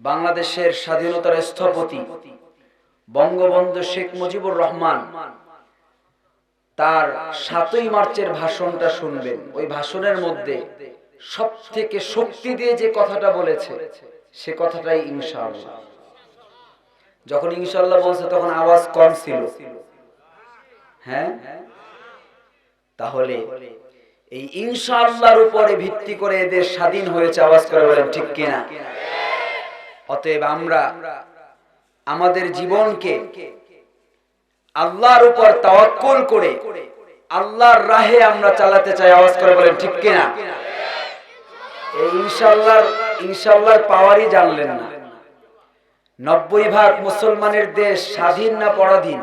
বাংলাদেশের স্বাধীনতার স্থপতি বঙ্গবন্ধু শেখ মুজিবুর রহমান তার সাতই মার্চের ভাষণটা শুনবেন। ওই ভাষণের মধ্যে সব থেকে শক্তি দিয়ে যে কথাটা বলেছে, সে কথাটাই ইনশাআল্লাহ। যখন ইনশাআল্লাহ বলছে, তখন আওয়াজ কম ছিল। হ্যাঁ? তাহলে এই ইনশাআল্লাহর উপরে ভিত্তি করে এদের স্বাধীন হয়েছে, আওয়াজ করে বলেন, ঠিক কিনা? অতএব আমরা আমাদের জীবনকে আল্লাহর উপর তাওয়াক্কুল করে আল্লাহর রাহে আমরা চালাতে চাই। আওয়াজ করে বলেন, ঠিক কিনা? এই ইনশাআল্লাহর ইনশাআল্লাহর পাওয়ারই জানলেন না। নব্বই ভাগ মুসলমানের দেশ স্বাধীন না পরাধীন?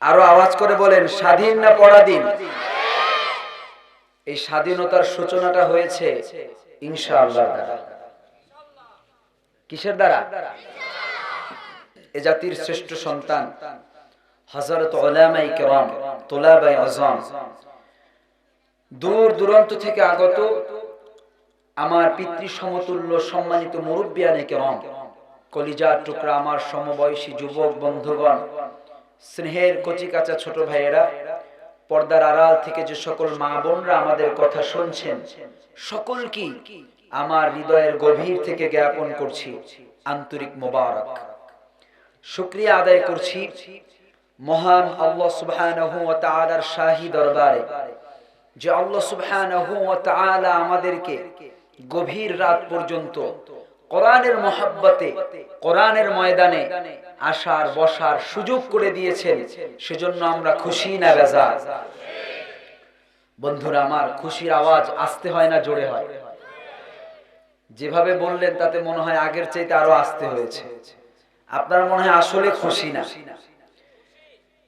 আরও আওয়াজ করে বলেন, স্বাধীন না পরাধীন? এই স্বাধীনতার সূচনাটা হয়েছে ইনশাআল্লাহ দ্বারা। কিসের দ্বারা? এ জাতির শ্রেষ্ঠ সন্তান হযরত উলামায়ে কেরাম, তুলাবায়ে আযম দূর দূরান্ত থেকে আগত আমার পিতৃ সমতুল্য সম্মানিত মুরব্বিয়ানে কলিজার টুকরা আমার সমবয়সী যুবক বন্ধুগণ, স্নেহের কচিকাচা ছোট ভাইয়েরা, পর্দার আড়াল থেকে যে সকল মা বোনরা আমাদের কথা শুনছেন, সকল কি আমার হৃদয়ের গভীর থেকে জ্ঞাপন করছি, আন্তরিক মোবারক। শুক্রিয়া আদায় করছি মহান আল্লাহ সুবহানাহু ওয়া তাআলার শাহী দরবারে, যে আল্লাহ সুবহানাহু ওয়া তাআলা আমাদেরকে গভীর রাত পর্যন্ত কোরআনের মহাব্বতে, কোরআনের ময়দানে আসার, বসার সুযোগ করে দিয়েছেন, সেজন্য আমরা খুশি না বেজার? বন্ধুরা, আমার খুশির আওয়াজ আসতে হয় না, জোরে হয়? যেভাবে বললেন, তাতে মনে হয় আগের চাইতে আরও আসতে হয়েছে। আপনার মনে হয় আসলে খুশি না?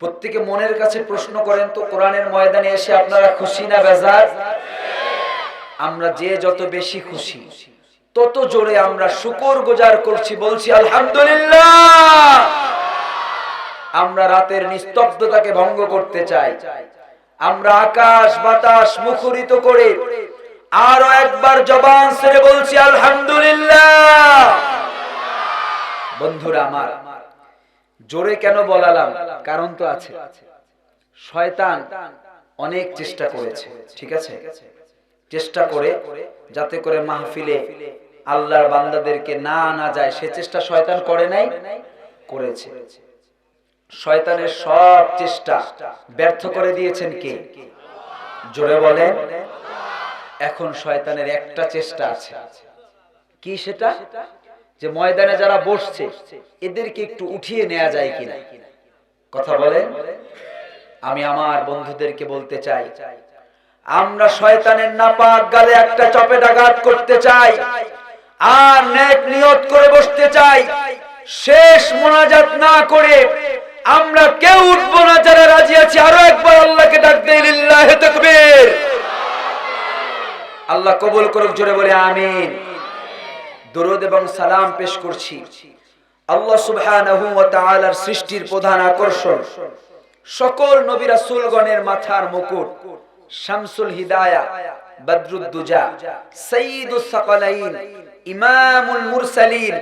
প্রত্যেকে মনের কাছে প্রশ্ন করেন তো, কোরআনের ময়দানে এসে আপনারা খুশি না বেজার? আমরা যে যত বেশি খুশি, তত জোরে আমরা শুকর গুজার করছি, বলছি আলহামদুলিল্লাহ। আমরা রাতের নিস্তব্ধতাকে ভঙ্গ করতে চাই। আমরা আকাশ বাতাস মুখরিত করে আরও একবার জবান ছেড়ে বলছি, আলহামদুলিল্লাহ। বন্ধুরা আমার, জোরে কেন বলালাম? কারণ তো আছে। শয়তান অনেক চেষ্টা করেছে, ঠিক আছে? চেষ্টা করে যাতে করে মাহফিলে আল্লাহর বান্দাদেরকে না আনা যায়। সে চেষ্টা শয়তান করে নাই, করেছে। শয়তানের সব চেষ্টা ব্যর্থ করে দিয়েছেন কে? জোরে বলেন। এখন শয়তানের একটা চেষ্টা আছে। কি সেটা? যে ময়দানে যারা বসছে, এদেরকে একটু উঠিয়ে নেওয়া যায় কিনা? কথা বলেন আমি আমার বন্ধুদেরকে বলতে চাই, আমরা শয়তানের নাপাক গালে একটা চপেটাঘাত করতে চাই, আর নেক নিয়ত করে বসতে চাই, শেষ মোনাজাত না করে আমরা কেউ উঠবো না। যারা রাজি আছি, আরও একবার আল্লাহকে ডাক দেই লিল্লাহি তাকবীর। আল্লাহ কবুল করুক জোরে বলে আমিন দরুদ এবং সালাম পেশ করছি আল্লাহ সুবহানাহু ওয়া তাআলার সৃষ্টির প্রধান আকর্ষণ সকল নবী রাসূলগণের মাথার মুকুট শামসুল হিদায়া বদরুদ্দুজা সাইয়্যিদুস সাকালাইন ইমামুল মুরসালিন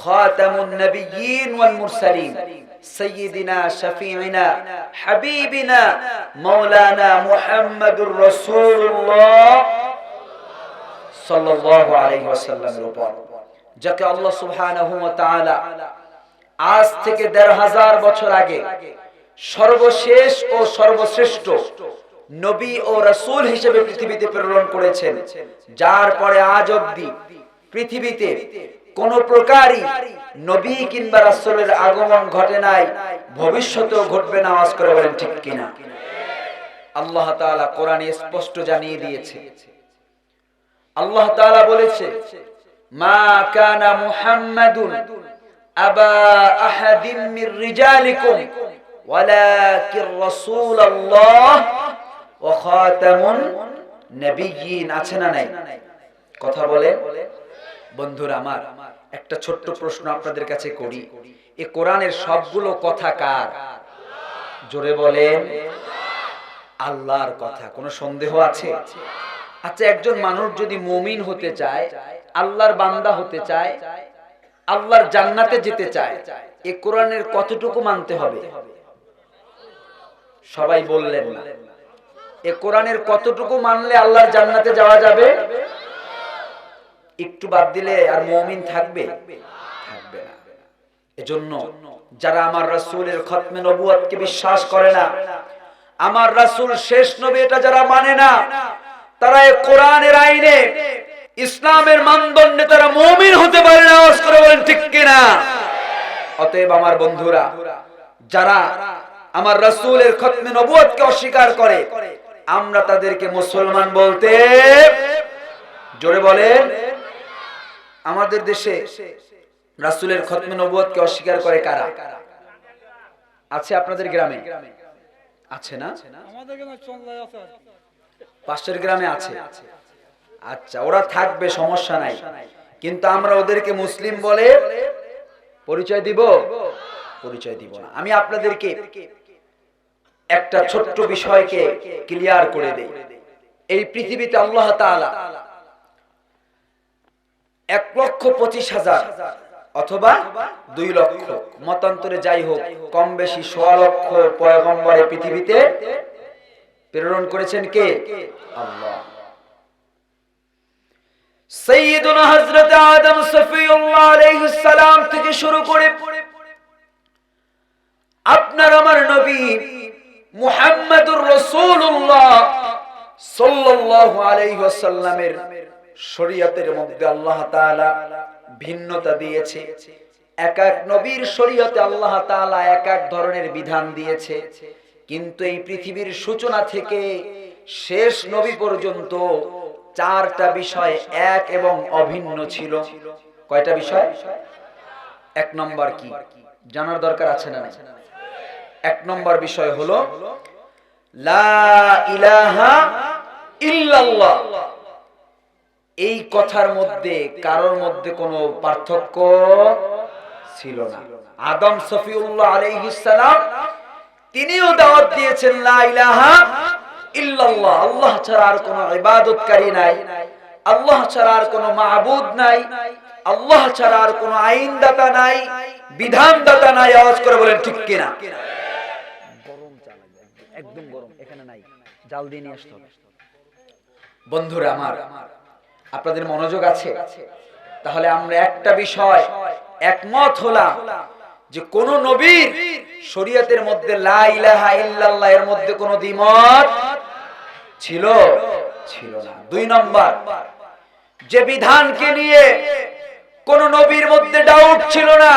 খাতামুন নবিয়্যিন ওয়াল মুরসালিন سيدنا شفيعنا حبيبنا مولانا محمد رسول الله সাল্লাল্লাহু আলাইহি ওয়াসাল্লামের উপর, যাকে আল্লাহ সুবহানাহু ওয়া তাআলা আজ থেকে দেড় হাজার বছর আগে সর্বশেষ ও সর্বশ্রেষ্ঠ নবী ও রাসূল হিসেবে পৃথিবীতে প্রেরণ করেছেন, যার পরে আজ অবধি পৃথিবীতে কোন প্রকারই নবী কিংবা রাসূলের আগমন ঘটে নাই, ভবিষ্যতেও ঘটবে না, আওয়াজ করে বলেন ঠিক কিনা? আল্লাহ তাআলা কোরআনে স্পষ্ট জানিয়ে দিয়েছে আল্লাহ বলেছে, মা কানা মুহাম্মাদুন আবা মির রিজালিকুম, ওয়ালাকির ওয়া খাতামুন আছে না নাই? কথা বলে? বন্ধুরা আমার, একটা ছোট্ট প্রশ্ন আপনাদের কাছে করি। এ কোরআনের সবগুলো কথা কার? জোরে বলেন, আল্লাহর কথা। কোনো সন্দেহ আছে? আচ্ছা একজন মানুষ যদি মমিন হতে চায়, আল্লাহর বান্দা হতে চায়, আল্লাহর জান্নাতে যেতে চায়, এ কোরআনের কতটুকু মানতে হবে? সবাই বললেন না। এ কোরআনের কতটুকু মানলে আল্লাহর জান্নাতে যাওয়া যাবে? একটু বাদ দিলে আর মমিন থাকবে? থাকবে না। এজন্য যারা আমার রাসূলের খতমে নবুয়তকে বিশ্বাস করে না, আমার রাসূল শেষ নবী এটা যারা মানে না তারা এই কোরআনের আইনে ইসলামের মানদণ্ডে তারা মুমিন হতে পারে না, আওয়াজ করে বলেন, ঠিক কিনা? অতএব আমার বন্ধুরা, যারা আমার রাসূলের খতমে নবুয়তকে অস্বীকার করে, আমরা তাদেরকে মুসলমান বলতে জোরে বলেন, আমাদের দেশে রাসূলের খতমে নবুয়তকে অস্বীকার করে কারা? আছে আপনাদের গ্রামে? আছে না? কি। পাশের গ্রামে আছে। আচ্ছা ওরা থাকবে, সমস্যা নাই। কিন্তু আমরা ওদেরকে মুসলিম বলে পরিচয় দিব? পরিচয় দিব না। আমি আপনাদেরকে একটা ছোট্ট বিষয়কে ক্লিয়ার করে দেই। এই পৃথিবীতে আল্লাহ তাআলা এক লক্ষ পঁচিশ হাজার অথবা দুই লক্ষ, মতান্তরে যাই হোক কম বেশি সোয়া লক্ষ পয়গম্বরে পৃথিবীতে প্রেরণ করেছেন কে? আল্লাহ। হযরত আদম সফিউল্লাহ আলাইহিস সালাম থেকে শুরু করে আপনার আমার নবী মুহাম্মাদুর রাসূলুল্লাহ সাল্লাল্লাহু আলাইহি ওয়াসাল্লামের শরীয়তের মধ্যে আল্লাহ তাআলা ভিন্নতা দিয়েছে। এক এক নবীর শরীয়তে আল্লাহ তাআলা এক এক ধরনের বিধান দিয়েছে। কিন্তু এই পৃথিবীর সূচনা থেকে শেষ নবী পর্যন্ত চারটা বিষয় এক এবং অভিন্ন ছিল। কয়টা বিষয়? এক নম্বর কি? জানার দরকার আছে না এক নম্বর বিষয় হলো, লা ইলাহা এই কথার মধ্যে কারোর মধ্যে কোনো পার্থক্য ছিল না। আদম সফিউল্লাহ আলাইহিস সালাম তিনিও দাওয়াত দিয়েছেন লা ইলাহা ইল্লাল্লাহ আল্লাহ ছাড়া আর কোনো ইবাদতকারী নাই। আল্লাহ ছাড়া আর কোনো মাবুদ নাই। আল্লাহ ছাড়া আর কোনো আইনদাতা নাই। বিধানদাতা নাই। আওয়াজ করে বলেন ঠিক কিনা? গরম চা লাগবে একদম গরম এখানে নাই। জাল দিয়ে নিয়ে আসতে হবে। বন্ধুরা আমার আপনাদের মনোযোগ আছে? তাহলে আমরা একটা বিষয় একমত হলাম। যে কোন নবীর শরীয়তের মধ্যে এর মধ্যে কোনো দ্বিমত ছিল? ছিল না। দুই নম্বর, যে বিধানকে নিয়ে কোন নবীর মধ্যে ডাউট ছিল না,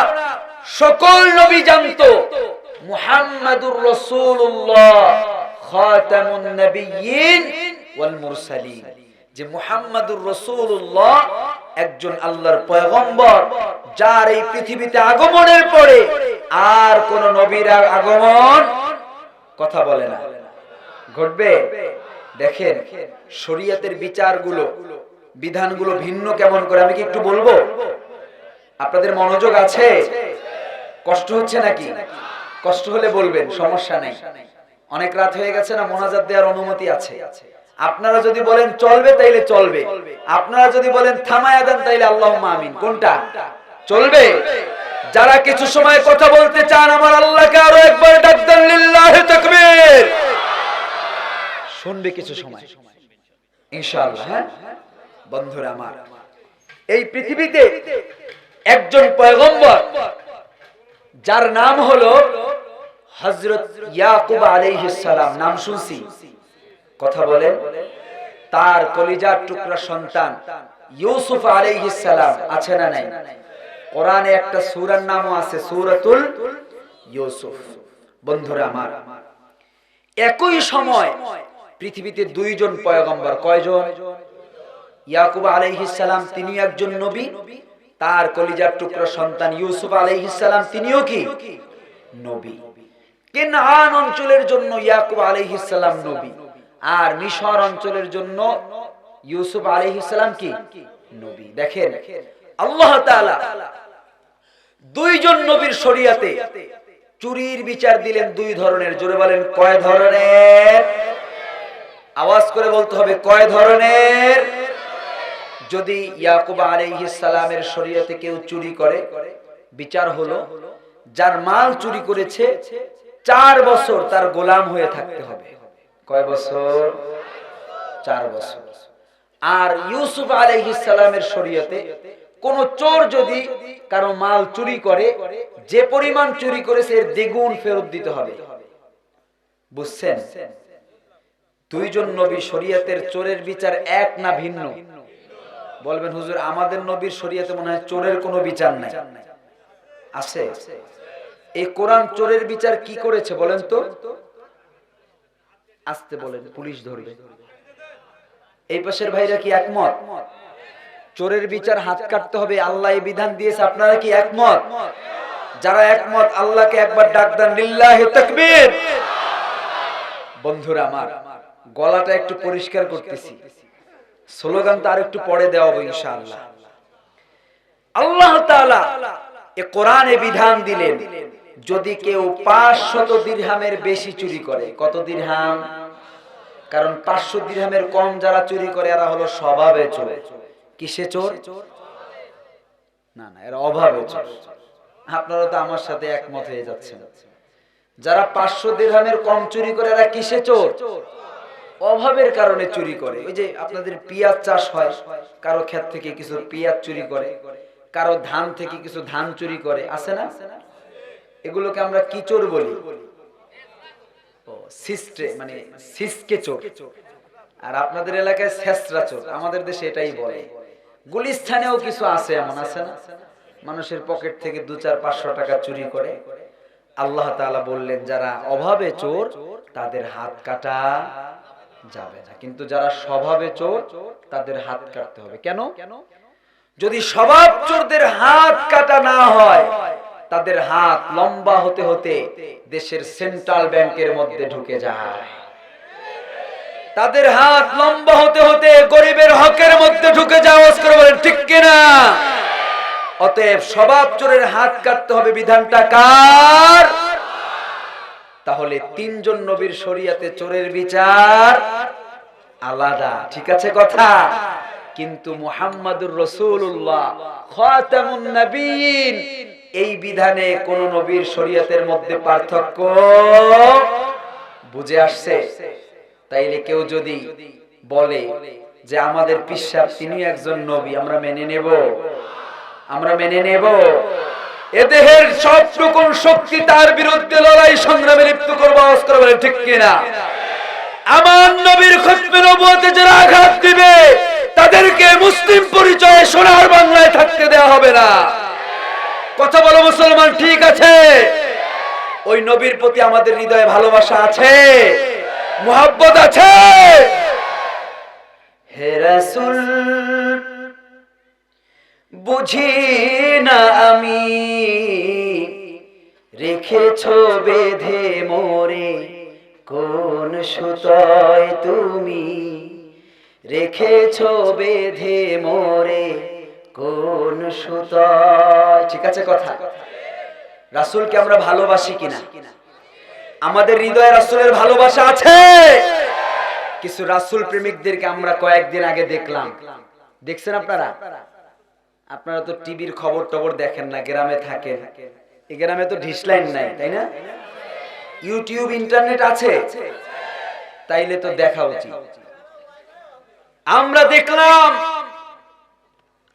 সকল নবী জানতো মুহাম্মাদুর রাসূলুল্লাহ, খাতামুন নবিয়্যিন ওয়াল মুরসালিন। যে মুহাম্মাদুর রাসূলুল্লাহ একজন আল্লাহর পয়গম্বর, যার এই পৃথিবীতে আগমনের পরে আর কোন নবীর আগমন কথা বলে না। ঘটবে? দেখেন, শরীয়তের বিচারগুলো, বিধানগুলো ভিন্ন কেমন করে, আমি কি একটু বলব? আপনাদের মনোযোগ আছে? কষ্ট হচ্ছে নাকি? কষ্ট হলে বলবেন, সমস্যা নেই। অনেক রাত হয়ে গেছে না, মোনাজাত দেওয়ার অনুমতি আছে। আপনারা যদি বলেন চলবে তাইলে চলবে। আপনারা যদি বলেন থামায়া দেন তাইলে আল্লাহ আমিন। কোনটা? চলবে? যারা কিছু সময় কথা বলতে চান আমার আল্লাহকে আরও একবার ডাক দেন লিল্লাহি তাকবীর। শুনবে কিছু সময়। ইনশাআল্লাহ হ্যাঁ? বন্ধুরা আমার এই পৃথিবীতে একজন পয়গম্বর যার নাম হলো হযরত ইয়াকুব আলাইহিস সালাম। নাম শুনছি? কথা বলেন তার কলিজার টুকরা সন্তান ইউসুফ সালাম আছে না নাই? কোরআনে একটা সূরার নামও আছে, সূরাতুল ইউসুফ। বন্ধুরা আমার, একই সময় পৃথিবীতে দুইজন পয়গম্বর, কয়জন? ইয়াকুব সালাম, তিনি একজন নবী, তার কলিজার টুকরা সন্তান ইউসুফ সালাম, তিনিও কি? নবী। কেনআন অঞ্চলের জন্য ইয়াকুব সালাম নবী? আর মিশর অঞ্চলের জন্য ইউসুফ আলাইহিস সালাম কি? নবী। দেখেন, আল্লাহ দুইজন নবীর শরিয়াতে চুরির বিচার দিলেন দুই ধরনের। জোরে বলেন, কয় ধরনের? আওয়াজ করে বলতে হবে, কয় ধরনের? যদি ইয়াকুব আলাইহিস সালামের শরীয়তে কেউ চুরি করে, বিচার হলো, যার মাল চুরি করেছে, চার বছর তার গোলাম হয়ে থাকতে হবে। কয় বছর? চার বছর। আর ইউসুফ আলাইহিস সালামের শরীয়তে কোন চোর যদি কারও মাল চুরি করে, যে পরিমাণ চুরি করেছে এর দ্বিগুণ ফেরত দিতে হবে। বুঝছেন? দুইজন নবী শরীয়তের চোরের বিচার এক না ভিন্ন? বলবেন, হুজুর, আমাদের নবীর শরীয়তে মনে হয় চোরের কোনো বিচার নাই। আছে? এই কোরআন চোরের বিচার কি করেছে বলেন তো? আসতে বলেন পুলিশ ধরবে। এই পাশের ভাইরা কি একমত? চোরের বিচার হাত কাটতে হবে আল্লাহ এই বিধান দিয়েছে আপনারা কি একমত? যারা একমত আল্লাহকে একবার ডাক দেন লিল্লাহি তাকবীর! বন্ধুরা আমার গলাটা একটু পরিষ্কার করতেছি। স্লোগান তো আর একটু পরে দেওয়া হবে ইনশাআল্লাহ। আল্লাহ তাআলা এ কোরআনে বিধান দিলেন যদি কেউ পাঁচশত দিরহামের বেশি চুরি করে, কত দিরহাম? কারণ পাঁচশো দিরহামের কম যারা চুরি করে, এরা হলো স্বভাবে চোর। কিসে চোর? না না, এরা অভাবে চোর। আপনারা তো আমার সাথে একমত হয়ে যাচ্ছেন। যারা পাঁচশো দিরহামের কম চুরি করে, এরা কিসে চোর? অভাবের কারণে চুরি করে। ওই যে আপনাদের পিয়াজ চাষ হয়, কারও ক্ষেত থেকে কিছু পিয়াজ চুরি করে, কারও ধান থেকে কিছু ধান চুরি করে, আছে না? এগুলোকে আমরা কি চোর বলি মানে সিসকে চোর। আর আপনাদের এলাকায় শেষরা চোর। আমাদের দেশে এটাই বলে। গুলিস্থানেও কিছু আছে, এমন আছে না? মানুষের পকেট থেকে দু চার পাঁচশো টাকা চুরি করে। আল্লাহ তাআলা বললেন, যারা অভাবে চোর, তাদের হাত কাটা যাবে না। কিন্তু যারা স্বভাবে চোর, তাদের হাত কাটতে হবে। কেন? যদি স্বভাব চোরদের হাত কাটা না হয় তাদের হাত লম্বা হতে হতে দেশের সেন্ট্রাল ব্যাংকের মধ্যে ঢুকে যায়। তাদের হাত লম্বা হতে হতে গরিবের হকের মধ্যে ঢুকে যাওয়া ঠিক কিনা? অতএব স্বভাব চোরের হাত কাটতে হবে, বিধানটা কার? তাহলে তিনজন নবীর শরিয়াতে চোরের বিচার আলাদা, ঠিক আছে কথা? কিন্তু মুহাম্মাদুর রসুল্লাহ খাতামুন নবীন এই বিধানে কোন নবীর শরিয়াতের মধ্যে পার্থক্য বুঝে আসছে? তাইলে কেউ যদি বলে যে আমাদের পিসাব তিনি একজন নবী, আমরা মেনে নেব। আমরা মেনে নেব। এদেহের সবটুকুন শক্তি তার বিরুদ্ধে লড়াই সংগ্রামে লিপ্ত করব, আওয়াজ করে বলে ঠিক কিনা? আমার নবীর খতমে নবুয়তে যারা আঘাত দিবে, তাদেরকে মুসলিম পরিচয়ে সোনার বাংলায় থাকতে দেওয়া হবে না। কথা বলো মুসলমান, ঠিক আছে? ওই নবীর প্রতি আমাদের হৃদয়ে ভালোবাসা আছে, মোহাব্বত আছে। বুঝি না আমি রেখেছ বেঁধে মোরে, কোন সুতয় তুমি রেখেছ বেঁধে মোরে ঠিক আছে কথা। রাসূলকে আমরা ভালোবাসি কিনা? আমাদের হৃদয়ে রাসূলের ভালোবাসা আছে। কিছু রাসূল প্রেমিকদেরকে আমরা কয়েকদিন আগে দেখলাম। দেখছেন আপনারা? আপনারা তো টিভির খবর টবর দেখেন না, গ্রামে থাকেন। এই গ্রামে তো ঢিসলাইন নাই, তাই না? ইউটিউব, ইন্টারনেট আছে। তাইলে তো দেখা উচিত। আমরা দেখলাম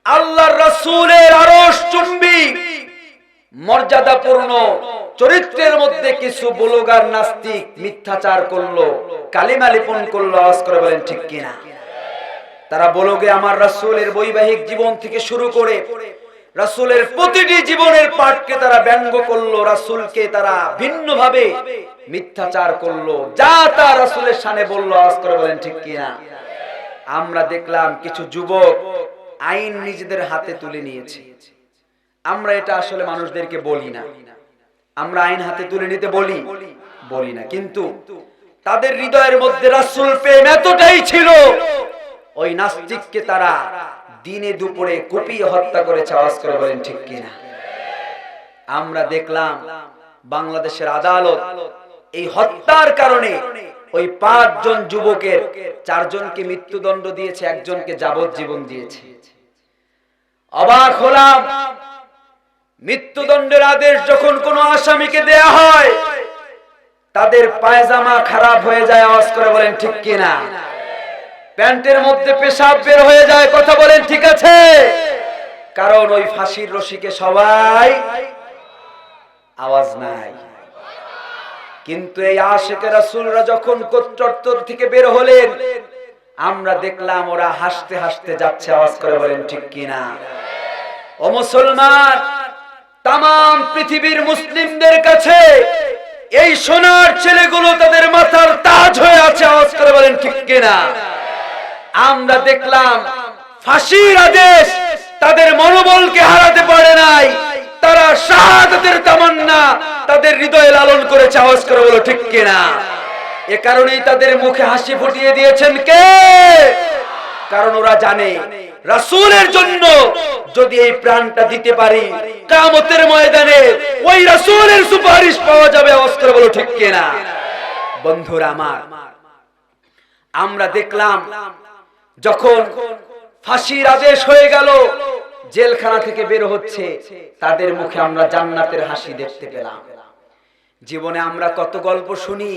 আল্লাহর রাসূলের আরশ চুম্বি। মর্যাদাপূর্ণ চরিত্রের মধ্যে কিছু বলগার নাস্তিক মিথ্যাচার করল, কালিমা লিপন করল, আওয়াজ করে বলেন, ঠিক কিনা তারা বলগে, আমার রাসূলের বৈবাহিক জীবন থেকে শুরু করে রাসূলের প্রতিটি জীবনের পাঠকে তারা ব্যঙ্গ করল, রাসূলকে তারা ভিন্নভাবে মিথ্যাচার করল। যা তা রাসূলের সামনে বলল আজ করে বলেন, ঠিক কিনা আমরা দেখলাম কিছু যুবক আইন নিজেদের হাতে তুলে নিয়েছে। আমরা এটা আসলে মানুষদেরকে বলি না। আমরা আইন হাতে তুলে নিতে বলি বলি না। কিন্তু তাদের হৃদয়ের মধ্যে রাসূল প্রেম এতটাই ছিল, ওই নাস্তিককে তারা দিনে দুপুরে কুপিয়ে হত্যা করেছে। আওয়াজ করে বলেন, ঠিক কিনা? আমরা দেখলাম বাংলাদেশের আদালত এই হত্যার কারণে ওই পাঁচজন যুবকের চারজনকে মৃত্যুদণ্ড দিয়েছে, একজনকে যাবজ্জীবন দিয়েছে। অবাক হলাম, মৃত্যুদণ্ডের আদেশ যখন কোনো আসামিকে দেয়া হয়, তাদের পায়জামা খারাপ হয়ে যায়, আওয়াজ করে বলেন, ঠিক কিনা প্যান্টের মধ্যে পেশাব বের হয়ে যায়, কথা বলেন, ঠিক আছে? কারণ ওই ফাঁসির রশিকে সবাই আওয়াজ নাই। কিন্তু এই আশেকের রাসূলরা যখন কোত্তর থেকে বের হলেন, আমরা দেখলাম ওরা হাসতে হাসতে যাচ্ছে, আওয়াজ করে বলেন, ঠিক কিনা? ও মুসলমান তাম পৃথিবীর মুসলিমদের কাছে এই সোনার ছেলেগুলো তাদের মাথার তাজ হয়ে আছে, আওয়াজ করে বলেন, ঠিক কিনা? আমরা দেখলাম ফাঁসির আদেশ তাদের মনোবলকে হারাতে পারে নাই। তারা শাহাদাতের তামান্না, তাদের হৃদয়ে লালন করেছে আওয়াজ করে বলো, ঠিক কিনা? এ কারণেই তাদের মুখে হাসি ফুটিয়ে দিয়েছেন কে? কারণ ওরা জানে, রাসূলের জন্য যদি এই প্রাণটা দিতে পারি কামতের ময়দানে ওই রাসূলের সুপারিশ পাওয়া যাবে করে বলো, ঠিক কিনা? বন্ধুরা আমার, আমরা দেখলাম, যখন ফাঁসির আদেশ হয়ে গেল জেলখানা থেকে বের হচ্ছে, তাদের মুখে আমরা জান্নাতের হাসি দেখতে পেলাম। জীবনে আমরা কত গল্প শুনি,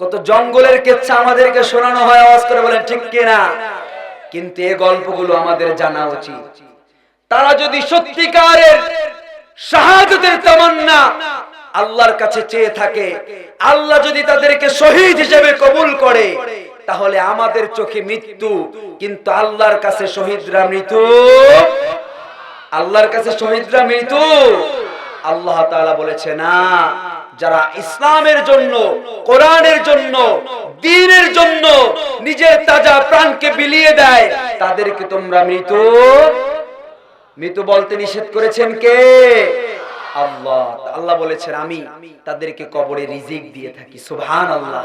কত জঙ্গলের কেচ্ছা আমাদেরকে শোনানো হয়, আওয়াজ করে বলেন, ঠিক কিনা? কিন্তু এই গল্পগুলো আমাদের জানা উচিত। তারা যদি সত্যিকারের শাহাদতের তামান্না আল্লাহর কাছে চেয়ে থাকে, আল্লাহ যদি তাদেরকে শহীদ হিসেবে কবুল করে, তাহলে আমাদের চোখে মৃত্যু, কিন্তু আল্লাহর কাছে শহীদরা মৃত্যু আল্লাহর কাছে শহীদরা মৃত্যু। আল্লাহ তাআলা বলেছে, না, যারা ইসলামের জন্য, কোরআনের জন্য, দ্বীনের জন্য নিজের তাজা প্রাণকে বিলিয়ে দেয়, তাদেরকে তোমরা মৃত মৃত বলতে নিষেধ করেছেন কে? আল্লাহ আল্লাহ বলেছেন, আমি তাদেরকে কবরে রিজিক দিয়ে থাকি সুবহান আল্লাহ